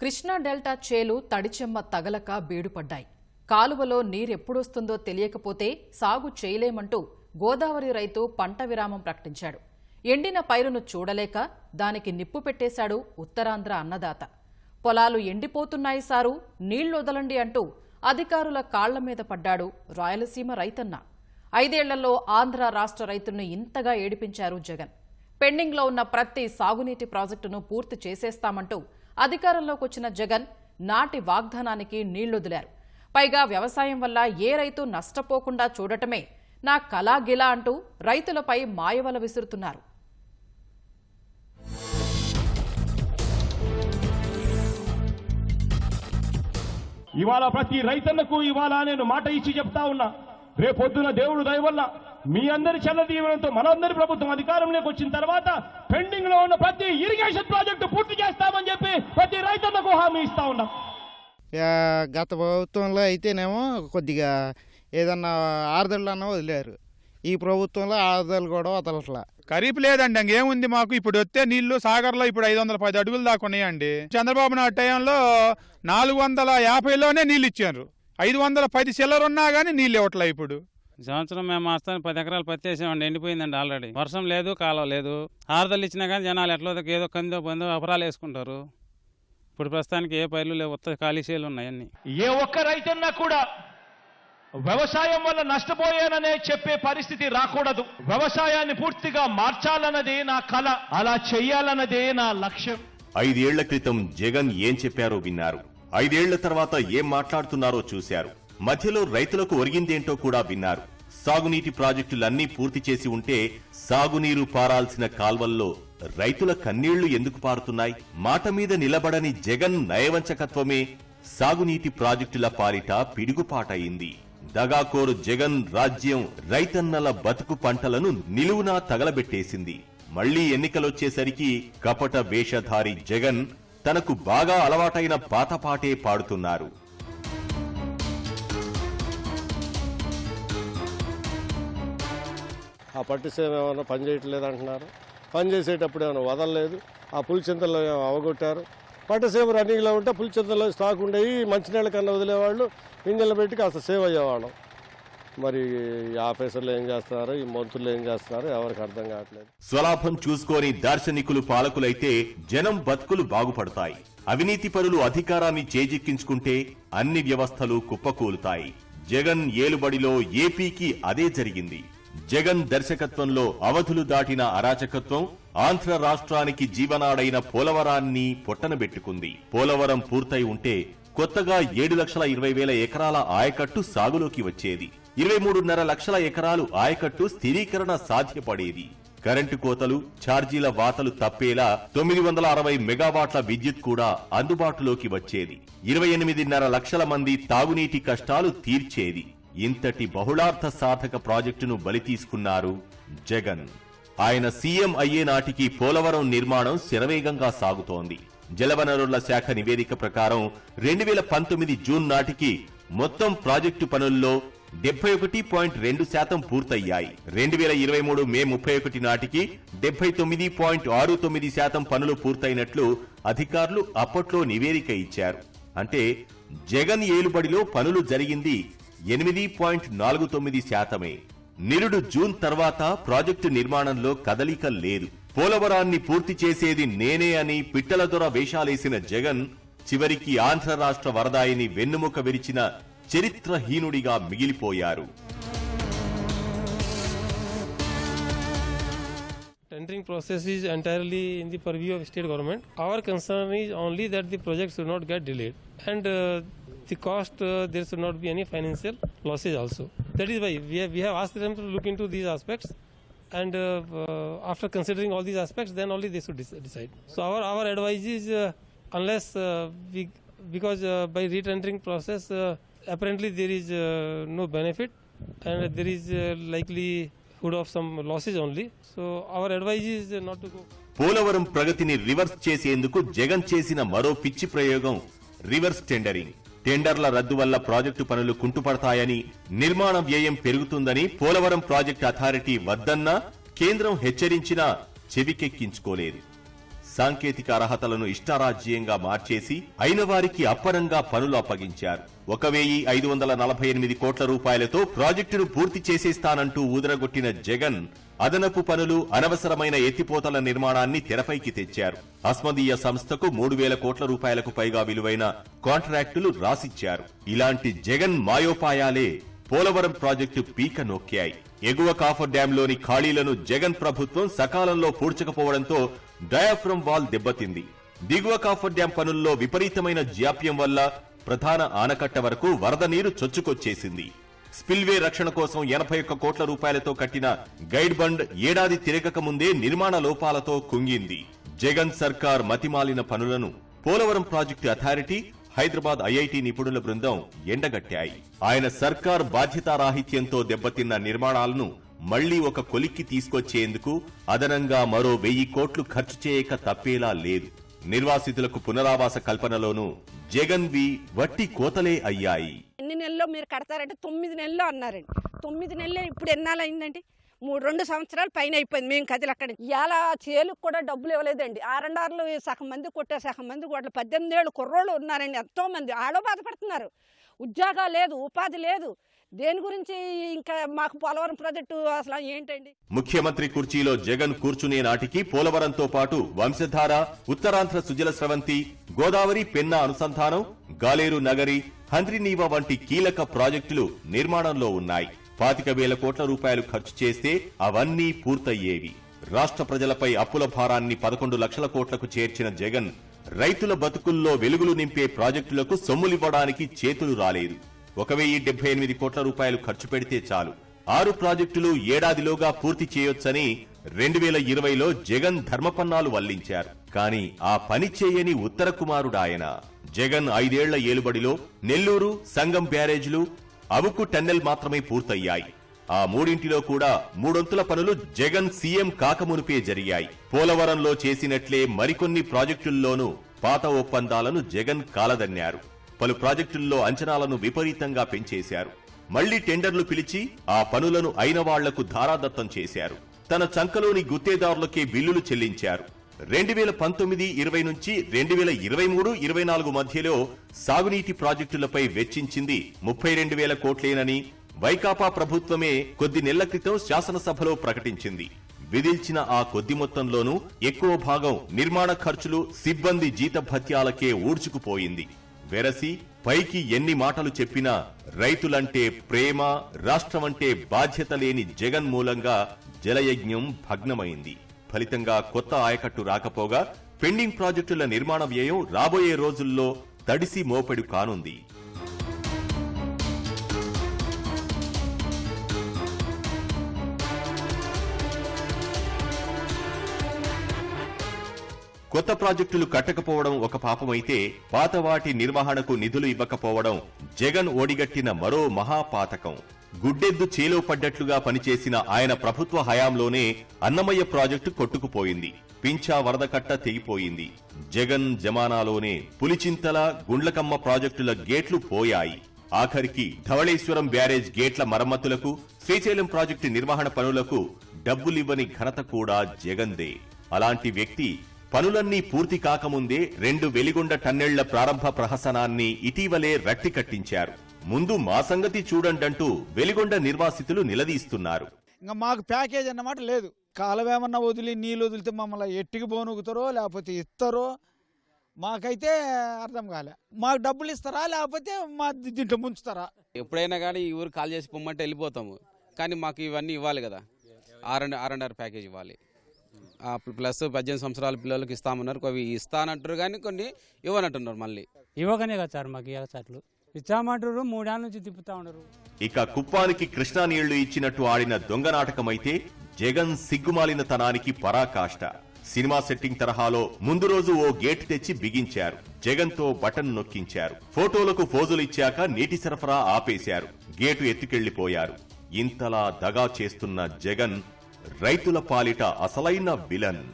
Krishna delta చేలు తడిచెమ్మ తగలక బీడుపడ్డాయి. కాలువలో నీరెప్పుడొస్తుందో తెలియకపోతే సాగు చేయలేమంటూ గోదావరి రైతు పంట విరామం ప్రకటించాడు. ఎండిన పైరును చూడలేక దానికి నిప్పు పెట్టేశాడు ఉత్తరాంధ్ర అన్నదాత. పొలాలు ఎండిపోతున్నాయి సారు నీళ్ళొదలండి అంటూ అధికారుల కాళ్ళ మీద పడ్డాడు రాయలసీమ రైతన్న. ఐదేళ్ళలో ఆంధ్ర రాష్ట్ర రైతుల్ని ఇంతగా ఏడిపించారు జగన్. పెండింగ్లో ఉన్న ప్రతి సాగునీటి ప్రాజెక్టును పూర్తి చేసేస్తామంటూ అధికారంలోకి వచ్చిన జగన్ నాటి వాగ్దానానికి నీళ్ళొదిలారు. పైగా వ్యవసాయం వల్ల ఏ రైతు నష్టపోకుండా చూడటమే నా కళాగిలా అంటూ రైతులపై మాయవల విసురుతున్నారు. ఇవాళ ప్రతి రైతన్నకు ఇవాళ నేను మాట ఇచ్చి చెప్తా ఉన్నా రేపొద్దున దేవుడు దయవల్ల మీ అందరి చల్ల దీవెనతో మనందరి ప్రభుత్వం అధికారంలోకి వచ్చిన తర్వాత పెండింగ్లో ఉన్న ప్రతి ఇరిగేషన్ ప్రాజెక్టు పూర్తి చేస్తామని చెప్పి ప్రతి రైతన్నకు హామీ ఇస్తా ఉన్నాం. గత ప్రభుత్వంలో అయితేనేమో కొద్దిగా ఏదన్నా ఆరుదళ్ళు అన్న వదిలేరు. ఈ ప్రభుత్వంలో ఆరుదలు కూడా వదలట్లా. ఖరీఫ్ లేదండి ఇంకేముంది మాకు? ఇప్పుడు వస్తే నీళ్ళు సాగర్లో ఇప్పుడు ఐదు వందల పది అడుగులు దాకా ఉన్నాయండి. చంద్రబాబు నాయుడు టైంలో నాలుగు వందల యాభైలోనే నీళ్ళు ఇచ్చారు. ఐదు వందల పది చిల్లర ఉన్నా కానీ నీళ్ళు ఇవ్వట్లే ఇప్పుడు. సంవత్సరం మేము వస్తాను పది ఎకరాలు పత్తి వేసామండి ఎండిపోయిందండి ఆల్రెడీ. వర్షం లేదు కాలం లేదు. ఆరుదలు ఇచ్చినా కానీ జనాలు ఎట్లా ఏదో కందో పొందో అపరాలు వేసుకుంటారు. ఇప్పుడు ప్రస్తుతానికి ఏ పైర్లు లేవు ఉత్త ఖాళీ చేలు ఉన్నాయి అన్ని. ఏ ఒక్క రైతన్నా కూడా వ్యవసాయం వల్ల నష్టపోయాననే చెప్పే పరిస్థితి రాకూడదు. వ్యవసాయాన్ని పూర్తిగా మార్చాలన్నదే నా కళ అలా చెయ్యాలన్నదే నా లక్ష్యం. ఐదేళ్ళ క్రితం జగన్ ఏం చెప్పారో విన్నారు. ఐదేళ్ళ తర్వాత ఏం మాట్లాడుతున్నారో చూశారు. మధ్యలో రైతులకు ఒరిగిందేంటో కూడా విన్నారు. సాగునీటి ప్రాజెక్టులన్నీ పూర్తి చేసి ఉంటే సాగునీరు పారాల్సిన కాల్వల్లో రైతుల కన్నీళ్ళు ఎందుకు పారుతున్నాయి? మాట మీద నిలబడని జగన్ నయవంచకత్వమే సాగునీటి ప్రాజెక్టుల పాలిట పిడుగుపాటయింది. దగాకోరు జగన్ రాజ్యం రైతన్నల బతుకు పంటలను నిలువునా తగలబెట్టేసింది. మళ్ళీ ఎన్నికలొచ్చేసరికి కపట వేషధారి జగన్ తనకు బాగా అలవాటైన పాతపాటే పాడుతున్నారు. ఆ పట్టిసీమ ఏమైనా పనిచేయట్లేదు అంటున్నారు పనిచేసేటప్పుడు ఏమైనా వదలలేదు. ఆ పులిచింతలు ఏమో అవగొట్టారు. పట్టిసీమ రన్నింగ్లో ఉంటే పులిచింతలో స్టాక్ ఉండేవి మంచినీళ్ళ కన్నా వదిలేవాళ్ళు ఇంజన్లు పెట్టి కాస్త సేవ్ అయ్యేవాళ్ళం. మరి ఆఫీసర్లు ఏం చేస్తున్నారు? ఈ మంత్రులు ఏం చేస్తున్నారు? ఎవరికి అర్థం కావట్లేదు. స్వలాభం చూసుకొని దార్శనికులు పాలకులైతే జనం బతుకులు బాగుపడతాయి. అవినీతి పరులు అధికారాన్ని చేజిక్కించుకుంటే అన్ని వ్యవస్థలు కుప్పకూలుతాయి. జగన్ ఏలుబడిలో ఏపీకి అదే జరిగింది. జగన్ దర్శకత్వంలో అవధులు దాటిన అరాచకత్వం ఆంధ్ర రాష్ట్రానికి జీవనాడైన పోలవరాన్ని పొట్టనబెట్టుకుంది. పోలవరం పూర్తయి ఉంటే కొత్తగా ఏడు లక్షల ఇరవై వేల ఎకరాల ఆయకట్టు సాగులోకి వచ్చేది. ఇరవై మూడున్నర లక్షల ఎకరాలు ఆయకట్టు స్థిరీకరణ సాధ్యపడేది. కరెంటు కోతలు ఛార్జీల వాతలు తప్పేలా తొమ్మిది వందల అరవై మెగావాట్ల విద్యుత్ కూడా అందుబాటులోకి వచ్చేది. ఇరవై ఎనిమిదిన్నర లక్షల మంది తాగునీటి కష్టాలు తీర్చేది. ఇంతటి బహుళార్థ సాధక ప్రాజెక్టును బలి తీసుకున్నారు జగన్. ఆయన సీఎం అయ్యే నాటికి పోలవరం నిర్మాణం శరవేగంగా సాగుతోంది. జలవనరుల శాఖ నివేదిక ప్రకారం రెండు వేల పంతొమ్మిది జూన్ నాటికి మొత్తం ప్రాజెక్టు పనుల్లో డెబ్బై ఒకటి పాయింట్ రెండు శాతం పూర్తయ్యాయి. రెండు వేల ఇరవై మూడు మే ముప్పై ఒకటి నాటికి డెబ్బై తొమ్మిది పాయింట్ ఆరు తొమ్మిది శాతం పనులు పూర్తయినట్లు అధికారులు అప్పట్లో నివేదిక ఇచ్చారు. అంటే జగన్ ఏలుబడిలో పనులు జరిగింది ఎనిమిది పాయింట్ నాలుగు తొమ్మిది శాతమే. నిరుడు జూన్ తర్వాత ప్రాజెక్టు నిర్మాణంలో కదలిక లేదు. పోలవరాన్ని పూర్తి చేసేది నేనే అని పిట్టల దొర వేషాలేసిన జగన్ చివరికి ఆంధ్ర రాష్ట్ర వరదాయిని వెన్నుముక విరిచిన చరిత్రహీనుడిగా మిగిలిపోయారు. Tendering process is entirely in the purview of state government. Our concern is only that the project should not get delayed and uh, the cost uh, there should not be any financial losses also. That is why we have, we have asked them to look into these aspects and uh, uh, after considering all these aspects then only they should decide. So our, our advice is uh, unless uh, we because by retendering process apparently there is no benefit and there is uh, likelihood of some losses only. So our advice is not to go. Polavaram ప్రగతిని reverse చేసేందుకు జగన్ చేసిన మరో పిచ్చి ప్రయోగం reverse tendering టెండర్ల రద్దు వల్ల project పనులు కుంటుపడతాయని నిర్మాణ వ్యయం పెరుగుతుందని పోలవరం ప్రాజెక్టు అథారిటీ వద్దన్నా కేంద్రం హెచ్చరించినా చెవికెక్కించుకోలేదు సాంకేతిక అర్హతలను ఇష్టారాజ్యంగా మార్చేసి అయిన వారికి అప్పనంగా పనులు అప్పగించారు. ఒక వెయ్యి ఐదు వందల నలభై ఎనిమిది కోట్ల రూపాయలతో ప్రాజెక్టును పూర్తి చేసేస్తానంటూ ఊదరగొట్టిన జగన్ అదనపు పనులు అనవసరమైన ఎత్తిపోతల నిర్మాణాన్ని తెరపైకి తెచ్చారు. అస్మదీయ సంస్థకు మూడు వేల కోట్ల రూపాయలకు పైగా విలువైన కాంట్రాక్టులు రాసిచ్చారు. ఇలాంటి జగన్ మాయోపాయాలే పోలవరం ప్రాజెక్టు పీక నొక్కాయి. ఎగువ కాఫర్ డ్యాంలోని ఖాళీలను జగన్ ప్రభుత్వం సకాలంలో పూడ్చకపోవడంతో డయాఫ్రమ్ వాల్ దెబ్బతింది. దిగువ కాఫర్ డ్యాం పనుల్లో విపరీతమైన జాప్యం వల్ల ప్రధాన ఆనకట్ట వరకు వరద నీరు చొచ్చుకొచ్చేసింది. స్పిల్వే రక్షణ కోసం ఎనభై ఒక్క కోట్ల రూపాయలతో కట్టిన గైడ్ బండ్ ఏడాది తిరగక ముందే నిర్మాణ లోపాలతో కుంగింది. జగన్ సర్కార్ మతిమాలిన పనులను Polavaram project authority Hyderabad IIT నిపుణుల బృందం ఎండగట్టాయి. ఆయన సర్కార్ బాధ్యతారాహిత్యంతో దెబ్బతిన్న నిర్మాణాలను మళ్ళీ ఒక కొలిక్కి తీసుకొచ్చేందుకు అదనంగా మరో వెయ్యి కోట్లు ఖర్చు చేయక తప్పేలా లేదు. నిర్వాసితులకు పునరావాస కల్పనలోనూ జగన్ వి వట్టి కోతలే అయ్యాయి. ఎన్ని నెలల్లో మీరు కడతారంటే తొమ్మిది నెలలు అన్నారండి. తొమ్మిది నెలలు ఇప్పుడు ఎన్నాళ్ళు అయిందండి మూడు రెండు సంవత్సరాలు పైన అయిపోయింది మేము కదిలి అక్కడ ఇలా చేలుకు కూడా డబ్బులు ఇవ్వలేదండి. ఆరండార్లు సగం మంది కొట్టారు సగం మంది కొట్టలు పద్దెనిమిది ఏళ్ళు కుర్రోళ్ళు ఉన్నారండి ఎంతో మంది ఆడో బాధపడుతున్నారు. ఉద్యోగాలు లేదు ఉపాధి లేదు. దేని గురించి ఇంకా మాకు పోలవరం ప్రాజెక్టు అసలు ఏంటండి? ముఖ్యమంత్రి కుర్చీలో జగన్ కూర్చునే నాటికి పోలవరంతో పాటు వంశధార ఉత్తరాంధ్ర సుజల స్రవంతి గోదావరి పెన్నా అనుసంధానం గాలేరు నగరి హంద్రినీవ వంటి కీలక ప్రాజెక్టులు నిర్మాణంలో ఉన్నాయి. పాతిక వేల కోట్ల రూపాయలు ఖర్చు చేస్తే అవన్నీ పూర్తయ్యేవి. రాష్ట్ర ప్రజలపై అప్పుల భారాన్ని పదకొండు లక్షల కోట్లకు చేర్చిన జగన్ రైతుల బతుకుల్లో వెలుగులు నింపే ప్రాజెక్టులకు సొమ్ములివ్వడానికి చేతులు రాలేదు. ఒక వెయ్యి డెబ్బై ఎనిమిది కోట్ల రూపాయలు ఖర్చు పెడితే చాలు. ఆరు ప్రాజెక్టులు ఏడాదిలోగా పూర్తి చేయొచ్చని రెండు వేల ఇరవైలో జగన్ ధర్మపన్నాలు వల్లించారు. కానీ ఆ పని చేయని ఉత్తర కుమారుడాయన జగన్ ఐదేళ్ళ ఏలుబడిలో నెల్లూరు సంగం బ్యారేజ్లు అవుకు టన్నెల్ మాత్రమే పూర్తయ్యాయి. ఆ మూడింటిలో కూడా మూడొంతుల పనులు జగన్ సీఎం కాకమునుపే జరిగాయి. పోలవరంలో చేసినట్లే మరికొన్ని ప్రాజెక్టుల్లోనూ పాత ఒప్పందాలను జగన్ కాలదన్నారు. పలు ప్రాజెక్టుల్లో అంచనాలను విపరీతంగా పెంచేశారు. మళ్ళీ టెండర్లు పిలిచి ఆ పనులను అయిన వాళ్ళకు ధారాదత్తం చేశారు. తన చంకలోని గుత్తేదారులకే బిల్లులు చెల్లించారు. రెండు వేల పంతొమ్మిది ఇరవై నుంచి రెండు వేల ఇరవై మూడు ఇరవై నాలుగు మధ్యలో సాగునీటి ప్రాజెక్టులపై వెచ్చించింది ముప్పై రెండు వేల కోట్లేనని వైకాపా ప్రభుత్వమే కొద్ది నెలల క్రితం శాసనసభలో ప్రకటించింది. విధిల్చిన ఆ కొద్ది మొత్తంలోనూ ఎక్కువ భాగం నిర్మాణ ఖర్చులు సిబ్బంది జీతభత్యాలకే ఊడ్చుకుపోయింది. వెరసి పైకి ఎన్ని మాటలు చెప్పినా రైతులంటే ప్రేమ రాష్ట్రమంటే బాధ్యత లేని జగన్ మూలంగా జలయజ్ఞం భగ్నమైంది. ఫలితంగా కొత్త ఆయకట్టు రాకపోగా పెండింగ్ ప్రాజెక్టుల నిర్మాణ వ్యయం రాబోయే రోజుల్లో తడిసి మోపెడు కానుంది. కొత్త ప్రాజెక్టులు కట్టకపోవడం ఒక పాపమైతే పాత వాటి నిర్వహణకు నిధులు ఇవ్వకపోవడం జగన్ ఓడిగట్టిన మరో మహాపాతకం. గుడ్డెద్దు చేలో పడ్డట్లుగా పనిచేసిన ఆయన ప్రభుత్వ హయాంలోనే అన్నమయ్య ప్రాజెక్టు కొట్టుకుపోయింది. పింఛా వరదకట్ట తెగిపోయింది. జగన్ జమానాలోనే పులిచింతల గుండ్లకమ్మ ప్రాజెక్టుల గేట్లు పోయాయి. ఆఖరికి ధవళేశ్వరం బ్యారేజ్ గేట్ల మరమ్మతులకు శ్రీశైలం ప్రాజెక్టు నిర్వహణ పనులకు డబ్బులివ్వని ఘనత కూడా జగందే. అలాంటి వ్యక్తి పనులన్నీ పూర్తి కాకముందే రెండు వెలిగొండ టన్నెళ్ళ ప్రారంభ ప్రహసనాన్ని ఇటీవలే రక్తి కట్టించారు. ముందు మా సంగతి చూడండంటూ వెలిగొండ నిర్వాసితులు నిలదీస్తున్నారు. ఇంకా మాకు ప్యాకేజ్ అన్నమాట లేదు. కాలువ ఏమన్నా వదిలి నీళ్ళు వదిలితే మమ్మల్ని ఎట్టికి పోనుగుతారో లేకపోతే ఇస్తారో మాకైతే అర్థం కాలే. మాకు డబ్బులు ఇస్తారా లేకపోతే మా దీంట్లో ముంచుతారా? ఎప్పుడైనా కానీ ఈ ఊరు కాల్ చేసి పొమ్మంటే వెళ్ళిపోతాము. కానీ మాకు ఇవన్నీ ఇవ్వాలి కదా. R and R and R package ఇవ్వాలి. ప్లస్ పద్దెనిమిది సంవత్సరాల పిల్లలకి ఇస్తామన్నారు. అవి ఇస్తానంటారు కానీ కొన్ని ఇవ్వనంటున్నారు మళ్ళీ. ఇవ్వకనే కదా సార్ మాకు ఇవ్వసాట్లు ఇచ్చామంటారు మూడేళ్ళ నుంచి తిప్పుతా ఉన్నారు. ఇక కుప్పానికి కృష్ణా నీళ్ళు ఇచ్చినట్టు ఆడిన దొంగ నాటకమైతే జగన్ సిగ్గుమాలిన తనానికి పరాకాష్ట. సినిమా సెట్టింగ్ తరహాలో ముందు రోజు ఓ గేట్ తెచ్చి బిగించారు. జగన్తో బటన్ నొక్కించారు. ఫోటోలకు ఫోజులిచ్చాక నీటి సరఫరా ఆపేశారు. గేటు ఎత్తుకెళ్ళిపోయారు ఇంతలా దగా చేస్తున్న జగన్ రైతుల పాలిట అసలైన విలన్.